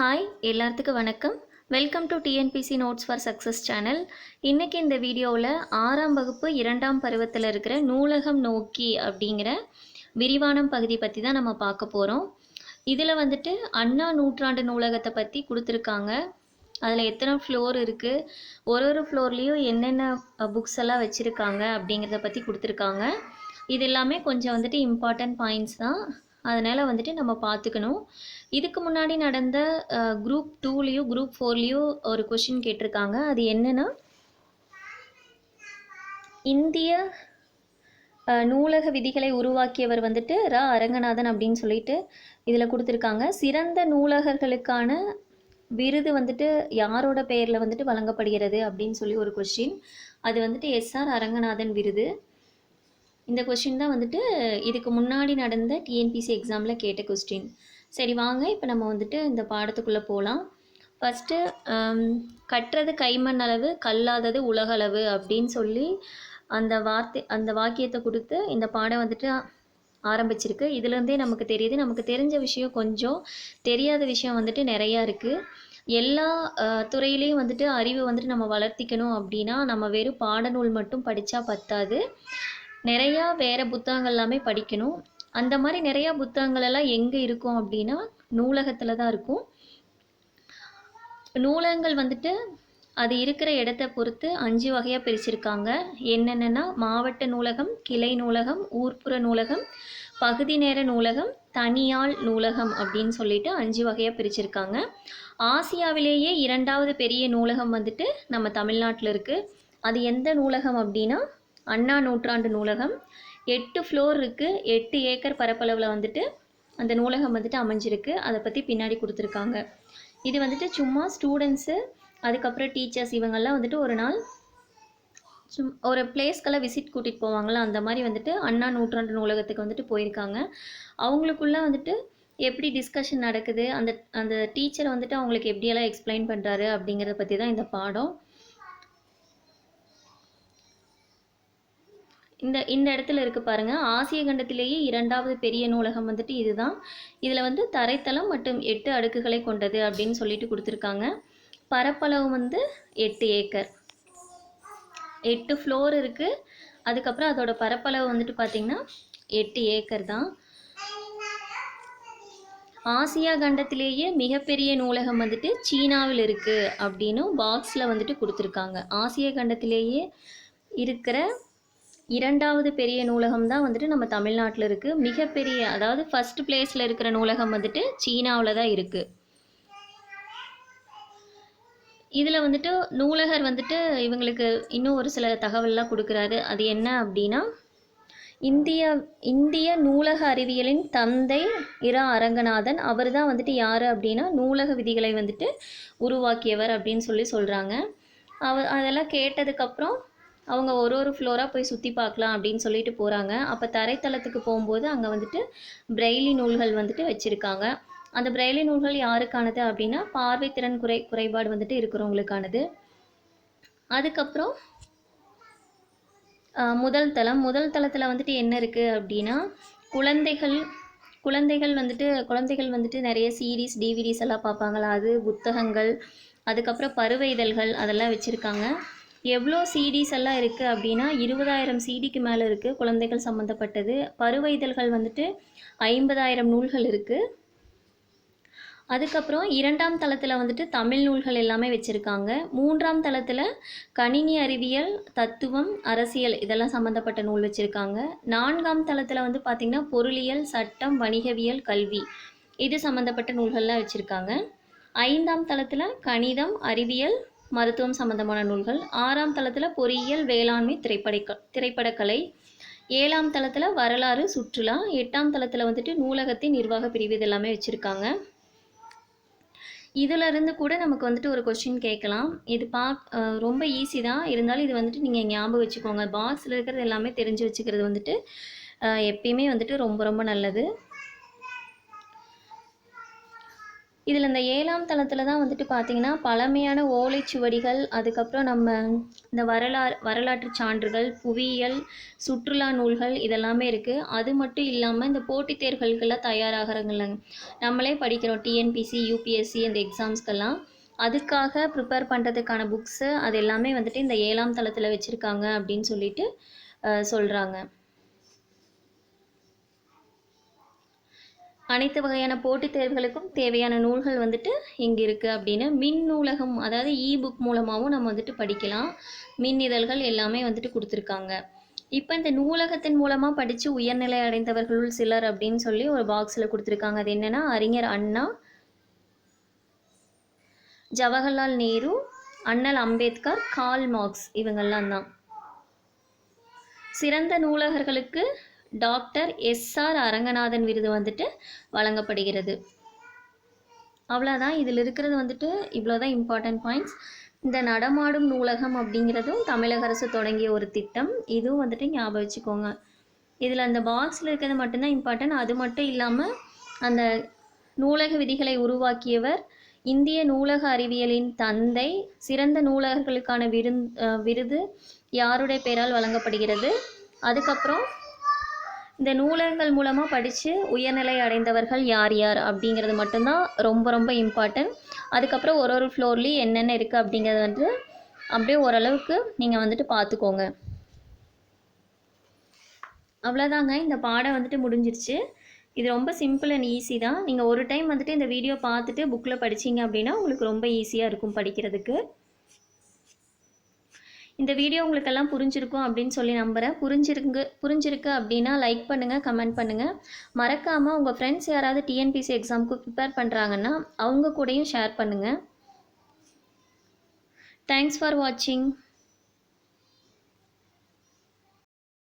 Hi எல்லாத்துக்கும் வணக்கம். Welcome to TNPSC notes for success channel இன்றைக்கி இந்த வீடியோவில் ஆறாம் வகுப்பு இரண்டாம் பருவத்தில் இருக்கிற நூலகம் நோக்கி அப்படிங்கிற விரிவானம் பகுதி பற்றி தான் நம்ம பார்க்க போகிறோம் இதில் வந்துட்டு அண்ணா நூற்றாண்டு நூலகத்தை பற்றி கொடுத்துருக்காங்க. அதில் எத்தனை ஃப்ளோர் இருக்குது ஒரு ஒரு ஃப்ளோர்லேயும் என்னென்ன புக்ஸ் எல்லாம் வச்சுருக்காங்க அப்படிங்கிறத பற்றி கொடுத்துருக்காங்க. இது எல்லாமே கொஞ்சம் வந்துட்டு இம்பார்ட்டன்ட் பாயிண்ட்ஸ் தான். அதனால் வந்துட்டு நம்ம பார்த்துக்கணும் இதுக்கு முன்னாடி நடந்த குரூப் டூலேயும் குரூப் ஃபோர்லேயோ ஒரு கொஷின் கேட்டிருக்காங்க. அது என்னென்னா இந்திய நூலக விதிகளை உருவாக்கியவர் வந்துட்டு ர. அரங்கநாதன் அப்படின்னு சொல்லிட்டு இதில் கொடுத்துருக்காங்க. சிறந்த நூலகர்களுக்கான விருது வந்துட்டு யாரோட பெயரில் வந்துட்டு வழங்கப்படுகிறது அப்படின்னு சொல்லி ஒரு கொஷின் அது வந்துட்டு எஸ்ஆர் அரங்கநாதன் விருது. இந்த கொஸ்டின் தான் வந்துட்டு இதுக்கு முன்னாடி நடந்த டிஎன்பிசி எக்ஸாமில் கேட்ட கொஸ்டின் சரி வாங்க. இப்போ நம்ம வந்துட்டு இந்த பாடத்துக்குள்ளே போகலாம் ஃபஸ்ட்டு கட்டுறது கைமண் அளவு கல்லாதது உலகளவு அப்படின்னு சொல்லி அந்த வார்த்தை அந்த வாக்கியத்தை கொடுத்து இந்த பாடம் வந்துட்டு ஆரம்பிச்சிருக்கு. இதுலேருந்தே நமக்கு தெரியுது. நமக்கு தெரிஞ்ச விஷயம் கொஞ்சம் தெரியாத விஷயம் வந்துட்டு நிறையா இருக்குது எல்லா துறையிலையும் வந்துட்டு அறிவு வந்துட்டு நம்ம வளர்த்திக்கணும் அப்படின்னா நம்ம வெறும் பாடநூல் மட்டும் படித்தா பத்தாது. நிறையா வேறு புத்தகங்கள் எல்லாமே படிக்கணும். அந்த மாதிரி நிறையா புத்தகங்கள் எல்லாம் எங்கே இருக்கும் அப்படின்னா நூலகத்தில் தான் இருக்கும். நூலகங்கள் வந்துட்டு அது இருக்கிற இடத்த பொறுத்து அஞ்சு வகையாக பிரிச்சிருக்காங்க. என்னென்னா மாவட்ட நூலகம் கிளை நூலகம் ஊர்ப்புற நூலகம் பகுதி நேர நூலகம் தனியாள் நூலகம் அப்படின்னு சொல்லிட்டு அஞ்சு வகையாக பிரிச்சிருக்காங்க. ஆசியாவிலேயே இரண்டாவது பெரிய நூலகம் வந்துட்டு நம்ம தமிழ்நாட்டில் இருக்குது அது எந்த நூலகம் அப்படின்னா அண்ணா நூற்றாண்டு நூலகம். எட்டு ஃப்ளோர் இருக்குது எட்டு ஏக்கர் பரப்பளவில் வந்துட்டு அந்த நூலகம் வந்துட்டு அமைஞ்சிருக்கு. அதை பற்றி பின்னாடி கொடுத்துருக்காங்க. இது வந்துட்டு சும்மா ஸ்டூடெண்ட்ஸு அதுக்கப்புறம் டீச்சர்ஸ் இவங்கெல்லாம் வந்துட்டு ஒரு நாள் சும் ஒரு பிளேஸ்க்கெல்லாம் விசிட் கூட்டிகிட்டு போவாங்களா அந்த மாதிரி வந்துட்டு அண்ணா நூற்றாண்டு நூலகத்துக்கு வந்துட்டு போயிருக்காங்க. அவங்களுக்குள்ள வந்துட்டு எப்படி டிஸ்கஷன் நடக்குது? அந்த அந்த டீச்சர் வந்துட்டு அவங்களுக்கு எப்படியெல்லாம் எக்ஸ்பிளைன் பண்ணுறாரு அப்படிங்கிறத பற்றி தான் இந்த பாடம். இந்த இந்த இடத்துல இருக்கு பாருங்க. ஆசிய கண்டத்திலேயே இரண்டாவது பெரிய நூலகம் வந்துட்டு இதுதான். இதில் வந்து தரைத்தளம் மற்றும் எட்டு அடுக்குகளை கொண்டது அப்படின்னு சொல்லிட்டு கொடுத்துருக்காங்க. பரப்பளவு வந்து எட்டு ஏக்கர். எட்டு ஃப்ளோர் இருக்குது அதுக்கப்புறம் அதோட பரப்பளவு வந்துட்டு பார்த்திங்கன்னா எட்டு ஏக்கர் தான். ஆசியா கண்டத்திலேயே மிகப்பெரிய நூலகம் வந்துட்டு சீனாவில் இருக்குது அப்படின்னு பாக்ஸில் வந்துட்டு கொடுத்துருக்காங்க. ஆசிய கண்டத்திலேயே இருக்கிற இரண்டாவது பெரிய நூலகம் தான் வந்துட்டு நம்ம தமிழ்நாட்டில் இருக்குது மிகப்பெரிய அதாவது ஃபர்ஸ்ட் பிளேஸில் இருக்கிற நூலகம் வந்துட்டு சீனாவில் தான் இருக்குது இதில் வந்துட்டு நூலகர் வந்துட்டு இவங்களுக்கு இன்னும் ஒரு சில தகவல்லாம் கொடுக்குறாரு. அது என்ன அப்படின்னா இந்திய இந்திய நூலக அறிவியலின் தந்தை இரா அரங்கநாதன். அவர் தான் வந்துட்டு யார் அப்படின்னா நூலக விதிகளை வந்துட்டு உருவாக்கியவர் அப்படின்னு சொல்லி சொல்கிறாங்க அவ அதெல்லாம் கேட்டதுக்கப்புறம் அவங்க ஒரு ஒரு ஃப்ளோராக போய் சுற்றி பார்க்கலாம் அப்படின்னு சொல்லிட்டு போகிறாங்க அப்போ தரைத்தளத்துக்கு போகும்போது அங்கே வந்துட்டு பிரெய்லி நூல்கள் வந்துட்டு வச்சுருக்காங்க. அந்த பிரெய்லி நூல்கள் யாருக்கானது அப்படின்னா பார்வைத்திறன் குறை குறைபாடு வந்துட்டு இருக்கிறவங்களுக்கானது. அதுக்கப்புறம் முதல் தளம். முதல் தளத்தில் வந்துட்டு என்ன இருக்குது அப்படின்னா குழந்தைகள் குழந்தைகள் வந்துட்டு குழந்தைகள் வந்துட்டு நிறைய சீரீஸ் டிவிடிஸ் எல்லாம் பார்ப்பாங்களா? அது புத்தகங்கள் அதுக்கப்புறம் பருவ இதழ்கள் அதெல்லாம் வச்சுருக்காங்க. எவ்வளோ சிடிஸ் எல்லாம் இருக்குது அப்படின்னா இருபதாயிரம் சிடிக்கு மேலே இருக்குது குழந்தைகள் சம்மந்தப்பட்டது பருவ இதழ்கள் வந்துட்டு ஐம்பதாயிரம் நூல்கள் இருக்குது அதுக்கப்புறம் இரண்டாம் தளத்தில் வந்துட்டு தமிழ் நூல்கள் எல்லாமே வச்சுருக்காங்க. மூன்றாம் தளத்தில் கணினி அறிவியல் தத்துவம் அரசியல் இதெல்லாம் சம்மந்தப்பட்ட நூல் வச்சுருக்காங்க. நான்காம் தளத்தில் வந்து பார்த்திங்கன்னா பொருளியல் சட்டம் வணிகவியல் கல்வி இது சம்மந்தப்பட்ட நூல்கள்லாம் வச்சுருக்காங்க. ஐந்தாம் தளத்தில் கணிதம் அறிவியல் மருத்துவம் சம்மந்தமான நூல்கள். ஆறாம் தளத்தில் பொறியியல் வேளாண்மை திரைப்பட திரைப்படக்கலை. ஏழாம் தளத்தில் வரலாறு சுற்றுலா. எட்டாம் தளத்தில் வந்துட்டு நூலகத்தின் நிர்வாக பிரிவு இது எல்லாமே வச்சுருக்காங்க. இதிலிருந்து கூட நமக்கு வந்துட்டு ஒரு கொஸ்டின் கேட்கலாம். இது பாக் ரொம்ப ஈஸி தான். இருந்தாலும் இது வந்துட்டு நீங்கள் ஞாபகம் வச்சுக்கோங்க. பாக்ஸில் இருக்கிறது எல்லாமே தெரிஞ்சு வச்சுக்கிறது வந்துட்டு எப்பயுமே வந்துட்டு ரொம்ப ரொம்ப நல்லது. இதில் இந்த ஏழாம் தளத்தில் தான் வந்துட்டு பார்த்தீங்கன்னா பழமையான ஓலைச்சுவடிகள் அதுக்கப்புறம் நம்ம இந்த வரலாறு வரலாற்று சான்றுகள் புவியியல் சுற்றுலா நூல்கள் இதெல்லாமே இருக்குது அது மட்டும் இல்லாமல் இந்த போட்டித் தேர்வுகளுக்கெல்லாம் தயாராகிறாங்கல்ல. நம்மளே படிக்கிறோம் டிஎன்பிசி யூபிஎஸ்சி அந்த எக்ஸாம்ஸ்க்கெல்லாம் அதுக்காக ப்ரிப்பேர் பண்ணுறதுக்கான புக்ஸு அது எல்லாமே வந்துட்டு இந்த ஏழாம் தளத்தில் வச்சுருக்காங்க அப்படின்னு சொல்லிட்டு சொல்கிறாங்க அனைத்து வகையான போட்டித் தேர்வுகளுக்கும் தேவையான நூல்கள் வந்துட்டு இங்கே இருக்குது அப்படின்னு மின் நூலகம் அதாவது இ புக் மூலமாகவும் நம்ம வந்துட்டு படிக்கலாம். மின் இதழ்கள் எல்லாமே வந்துட்டு கொடுத்துருக்காங்க. இப்போ இந்த நூலகத்தின் மூலமாக படித்து உயர்நிலை அடைந்தவர்களுள் சிலர் அப்படின்னு சொல்லி ஒரு பாக்ஸில் கொடுத்துருக்காங்க. அது என்னென்னா அறிஞர் அண்ணா ஜவஹர்லால் நேரு அண்ணல் அம்பேத்கர் கால் மார்க்ஸ் இவங்கெல்லாம் தான். சிறந்த நூலகர்களுக்கு டாக்டர் எஸ்ஆர் அரங்கநாதன் விருது வந்துட்டு வழங்கப்படுகிறது. அவ்வளோதான் இதில் இருக்கிறது வந்துட்டு இவ்வளோதான் இம்பார்ட்டன்ட் பாயிண்ட்ஸ் இந்த நடமாடும் நூலகம் அப்படிங்கிறதும் தமிழக அரசு தொடங்கிய ஒரு திட்டம். இதுவும் வந்துட்டு ஞாபகம் வச்சுக்கோங்க. இதில் அந்த பாக்ஸில் இருக்கிறது மட்டும்தான் இம்பார்ட்டன்ட் அது மட்டும் இல்லாமல் அந்த நூலக விதிகளை உருவாக்கியவர் இந்திய நூலக அறிவியலின் தந்தை சிறந்த நூலகர்களுக்கான விருந் விருது யாருடைய பெயரால் வழங்கப்படுகிறது? அதுக்கப்புறம் இந்த நூலகங்கள் மூலமாக படித்து உயர்நிலை அடைந்தவர்கள் யார் யார் அப்படிங்கிறது மட்டும்தான் ரொம்ப ரொம்ப இம்பார்ட்டன்ட் அதுக்கப்புறம் ஒரு ஒரு ஃப்ளோர்லேயும் என்னென்ன இருக்குது அப்படிங்கிறது வந்து அப்படியே ஓரளவுக்கு நீங்கள் வந்துட்டு பார்த்துக்கோங்க. அவ்வளோதாங்க இந்த பாடம் வந்துட்டு முடிஞ்சிருச்சு. இது ரொம்ப சிம்பிள் அண்ட் ஈஸி தான். நீங்கள் ஒரு டைம் வந்துட்டு இந்த வீடியோ பார்த்துட்டு புக்கில் படிச்சீங்க அப்படின்னா உங்களுக்கு ரொம்ப ஈஸியாக இருக்கும் படிக்கிறதுக்கு. இந்த வீடியோ உங்களுக்கெல்லாம் புரிஞ்சிருக்கும் அப்படின்னு சொல்லி நம்புகிறேன் புரிஞ்சிருக்கு புரிஞ்சிருக்கு அப்படின்னா லைக் பண்ணுங்கள் கமெண்ட் பண்ணுங்கள் மறக்காமல் உங்கள் ஃப்ரெண்ட்ஸ் யாராவது டிஎன்பிசி எக்ஸாமுக்கு ப்ரிப்பேர் பண்ணுறாங்கன்னா அவங்க கூடயும் ஷேர் பண்ணுங்கள் தேங்க்ஸ் ஃபார் வாட்சிங்